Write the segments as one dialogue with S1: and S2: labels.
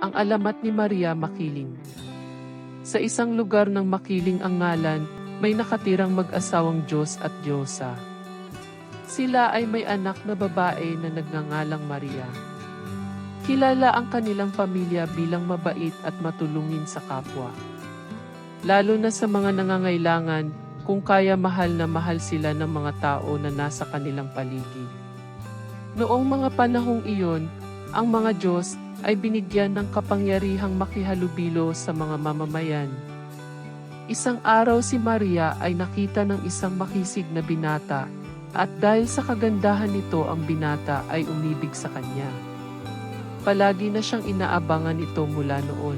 S1: ang alamat ni Maria Makiling. Sa isang lugar ng Makiling ang ngalan, may nakatirang mag-asawang Diyos at Diyosa. Sila ay may anak na babae na nagngangalang Maria. Kilala ang kanilang pamilya bilang mabait at matulungin sa kapwa. Lalo na sa mga nangangailangan, kung kaya mahal na mahal sila ng mga tao na nasa kanilang paligid. Noong mga panahong iyon, ang mga Diyos ay binigyan ng kapangyarihang makihalubilo sa mga mamamayan. Isang araw si Maria ay nakita ng isang makisig na binata at dahil sa kagandahan nito ang binata ay umibig sa kanya. Palagi na siyang inaabangan ito mula noon.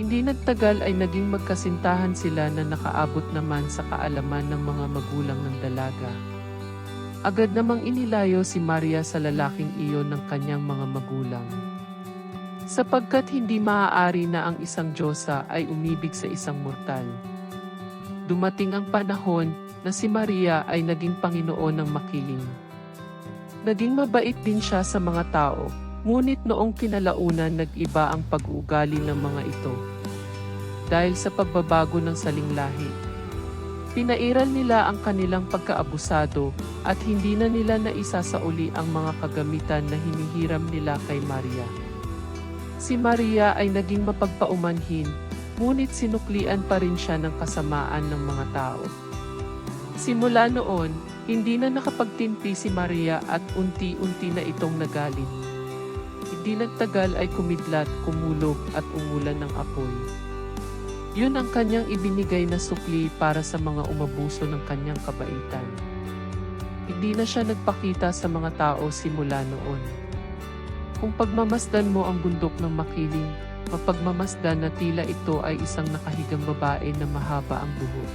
S1: Hindi nagtagal ay naging magkasintahan sila na nakaabot naman sa kaalaman ng mga magulang ng dalaga. Agad namang inilayo si Maria sa lalaking iyon ng kanyang mga magulang. Sapagkat hindi maaari na ang isang Diyosa ay umibig sa isang mortal. Dumating ang panahon na si Maria ay naging Panginoon ng makiling. Naging mabait din siya sa mga tao, ngunit noong kinalaunan nag-iba ang pag-uugali ng mga ito. Dahil sa pagbabago ng saling lahi. Pinairal nila ang kanilang pagkaabusado at hindi na nila naisasauli ang mga kagamitan na hinihiram nila kay Maria. Si Maria ay naging mapagpaumanhin, ngunit sinuklian pa rin siya ng kasamaan ng mga tao. Simula noon, hindi na nakapagtimpi si Maria at unti-unti na itong nagalit. Hindi nagtagal ay kumidlat, kumulog at umulan ng apoy. Yun ang kanyang ibinigay na sukli para sa mga umabuso ng kanyang kabaitan. Hindi na siya nagpakita sa mga tao simula noon. Kung pagmamasdan mo ang bundok ng makiling, mapagmamasdan na tila ito ay isang nakahigang babae na mahaba ang buhok.